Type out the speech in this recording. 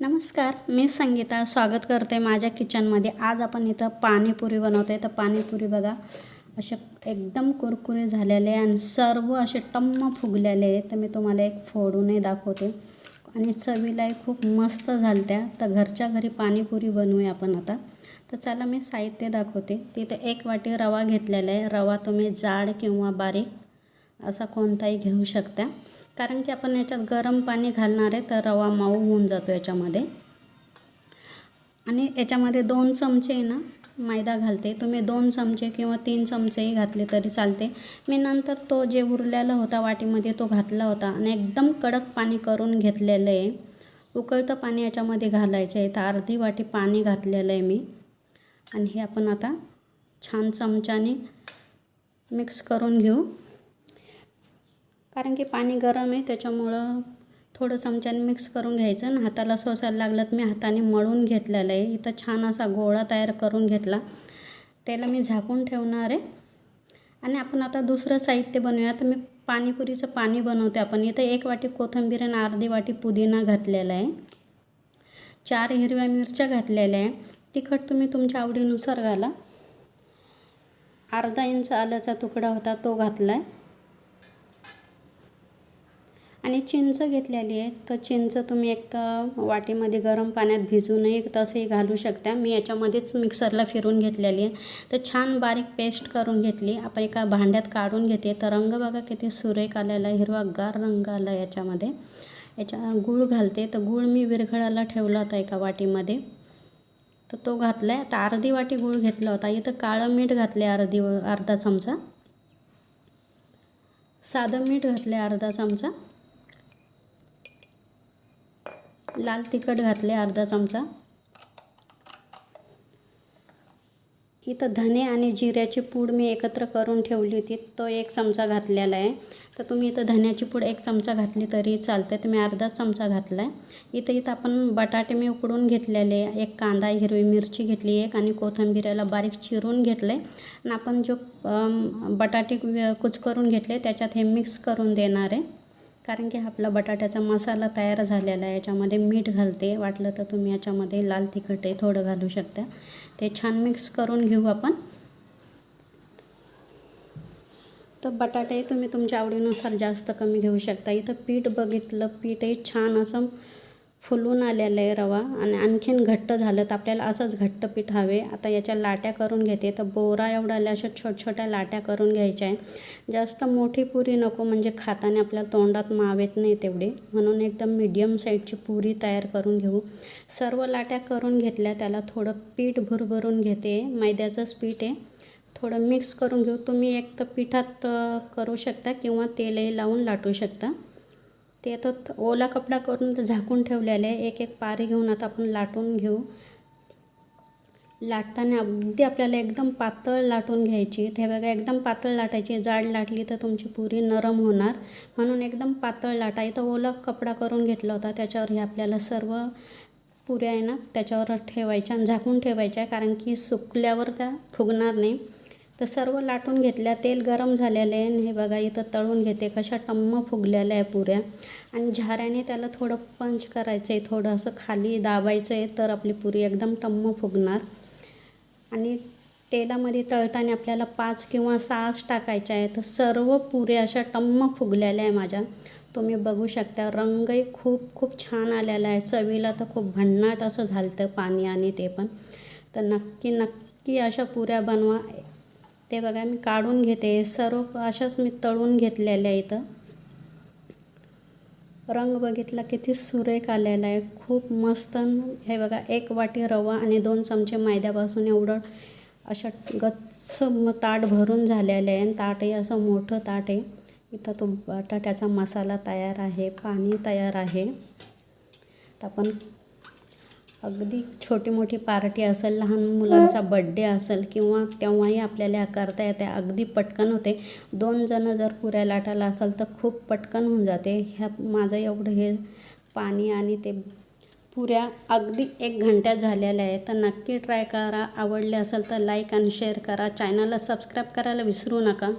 नमस्कार मी संगीता स्वागत करते माझ्या किचनमध्ये. आज आपण इथं पाणीपुरी बनवते तर पाणीपुरी बघा असे एकदम कुरकुरे झालेले आहे आणि सर्व असे टम्म फुगलेले आहे तर मी तुम्हाला एक फोडूनही दाखवते. आणि चवीलाही खूप मस्त झालत्या. तर घरच्या घरी पाणीपुरी बनवूया आपण आता. तर चला मी साहित्य दाखवते. तिथे एक वाटी रवा घेतलेला आहे. रवा तुम्ही जाड किंवा बारीक असा कोणताही घेऊ शकता. कारण की आपण याच्यात गरम पाणी घालणार आहे तर रवा माऊ होऊन जातो याच्यामध्ये. आणि याच्यामध्ये दोन चमचे ना मैदा घालते. तुम्ही दोन चमचे किंवा तीन चमचेही घातले तरी चालते. मी नंतर तो जे उरलेला होता वाटीमध्ये तो घातला होता. आणि एकदम कडक पाणी करून घेतलेलं आहे. उकळतं पाणी याच्यामध्ये घालायचं आहे. तर अर्धी वाटी पाणी घातलेलं आहे मी. आणि हे आपण आता छान चमच्याने मिक्स करून घेऊ. कारण की पाणी गरम आहे त्याच्यामुळं थोडं चमच्याने मिक्स करून घ्यायचं आणि हाताला सोसायला लागलं तर मी हाताने मळून घेतलेलं आहे. इथं छान असा गोळा तयार करून घेतला. त्याला मी झाकून ठेवणार आहे. आणि आपण आता दुसरं साहित्य बनवूया. तर मी पाणीपुरीचं पाणी बनवते. आपण इथं एक वाटी कोथिंबीर आणि अर्धी वाटी पुदिना घातलेला आहे. चार हिरव्या मिरच्या घातलेल्या आहे. तिखट तुम्ही तुमच्या आवडीनुसार घाला. अर्धा इंच आल्याचा तुकडा होता तो घातला आहे आणि चिंच घेतलेली आहे. तर चिंच तुम्ही एक तर वाटीमध्ये गरम पाण्यात भिजूनही तसंही घालू शकता. मी याच्यामध्येच मिक्सरला फिरून घेतलेली आहे. तर छान बारीक पेस्ट करून घेतली. आपण एका भांड्यात काढून घेते. तर रंग बघा किती सुरेख आलेला हिरवागार रंग आला याच्यामध्ये. याच्या गूळ घालते. तर गूळ मी विरघळायला ठेवला होता एका वाटीमध्ये. तर तो घातला आहे तर अर्धी वाटी गूळ घेतला होता. इथं काळं मीठ घातले अर्धी अर्धा चमचा. साधं मीठ घातले अर्धा चमचा. लाल तिखट घातले अर्धा चमचा. इथं धने आणि जिऱ्याची पूड मी एकत्र करून ठेवली होती तो एक चमचा घातलेला आहे. तर तुम्ही इथं धन्याची पूड एक चमचा घातली तरी चालते तर मी अर्धा चमचा घातला आहे इथं इथं आपण बटाटे मी उकडून घेतलेले एक कांदा हिरवी मिरची घेतली एक आणि कोथिंबीराला बारीक चिरून घेतले. आणि आपण जो बटाटे कुच करून घेतले त्याच्यात हे मिक्स करून देणार आहे. कारण की आपला बटाट्याचा मसाला तयार झालेला आहे. याच्यामध्ये मीठ घालते. वाटलं तर तुम्ही याच्यामध्ये लाल तिखट आहे थोडं घालू शकता. ते छान मिक्स करून घेऊ आपण. तर बटाटे तुम्ही तुमच्या आवडीनुसार जास्त कमी घेऊ शकता. इथं पीठ बघितलं पीठही छान असं फुलून आलेलं आहे रवा आणि आणखीन घट्ट झालं तर आपल्याला असंच घट्ट पीठ हवे. आता याच्या लाट्या करून घेते. तर बोरा एवढ्याला अशा छोट छोट्या लाट्या करून घ्यायच्या आहे जास्त मोठी पुरी नको म्हणजे खाताने आपल्याला तोंडात मावेत नाही तेवढे. म्हणून एकदम मीडियम साईजची पुरी तयार करून घेऊ. सर्व लाट्या करून घेतल्या त्याला थोडं पीठ भरभरून घेते. मैद्याचंच पीठ आहे. थोडं मिक्स करून घेऊ. तुम्ही एक तर पिठात करू शकता किंवा तेलही लावून लाटू शकता. ते आता ओला कपडा करून झाकून ठेवलेले आहे. एक एक पारी घेऊन आता आपण लाटून घेऊ. लाटताना अगदी आपल्याला एकदम पातळ लाटून घ्यायची. ते बघा एकदम पातळ लाटायची. जाड लाटली तर तुमची पुरी नरम होणार. म्हणून एकदम पातळ लाटा. इथं ओला कपडा करून घेतला होता. त्याच्यावर हे आपल्याला सर्व पुऱ्या आहे ना त्याच्यावर ठेवायच्या आणि झाकून ठेवायच्या. कारण की सुकल्यावर त्या फुगणार नाही. तर सर्व लाटून घेतल्या तेल गरम झालेलं आहे आणि हे बघा इथं तळून घेते कशा टम्म फुगलेल्या आहे पुऱ्या. आणि झाऱ्याने त्याला थोडं पंच करायचं आहे थोडं असं खाली दाबायचं आहे तर आपली पुरी एकदम टम्म फुगणार. आणि तेलामध्ये तळताना आपल्याला पाच किंवा सहाच टाकायच्या आहे तर सर्व पुऱ्या अशा टम्म फुगलेल्या आहे माझ्या. तुम्ही बघू शकता रंगही खूप खूप छान आलेला आहे. चवीला तर खूप भन्नाट असं झालं पाणी आणि ते पण. तर नक्की नक्की अशा पुऱ्या बनवा. ते बघा मी काढून घेते. सर्व अशाच मी तळून घेतलेल्या इथं रंग बघितला किती सुरेख आलेला आहे. खूप मस्त. हे बघा एक वाटी रवा आणि दोन चमचे मैद्यापासून एवढं अशा गच्च ताट भरून झालेलं आहे. आणि ताटही असं मोठं ताट आहे. इथं तो बटाट्याचा मसाला तयार आहे. पाणी तयार आहे. तर आपण अगदी छोटी मोठी पार्टी असेल लहान मुलांचा बड्डे असेल किंवा तेव्हाही आपल्याला करता येते अगदी पटकन होते. दोन जणं जर पुऱ्या लाटायला असेल तर खूप पटकन होऊन जाते. ह्या माझं एवढं हे पाणी आणि ते पुऱ्या अगदी एक घंट्या झालेल्या आहे तर नक्की ट्राय करा. आवडले असेल तर लाईक आणि शेअर करा. चॅनलला सबस्क्राईब करायला विसरू नका.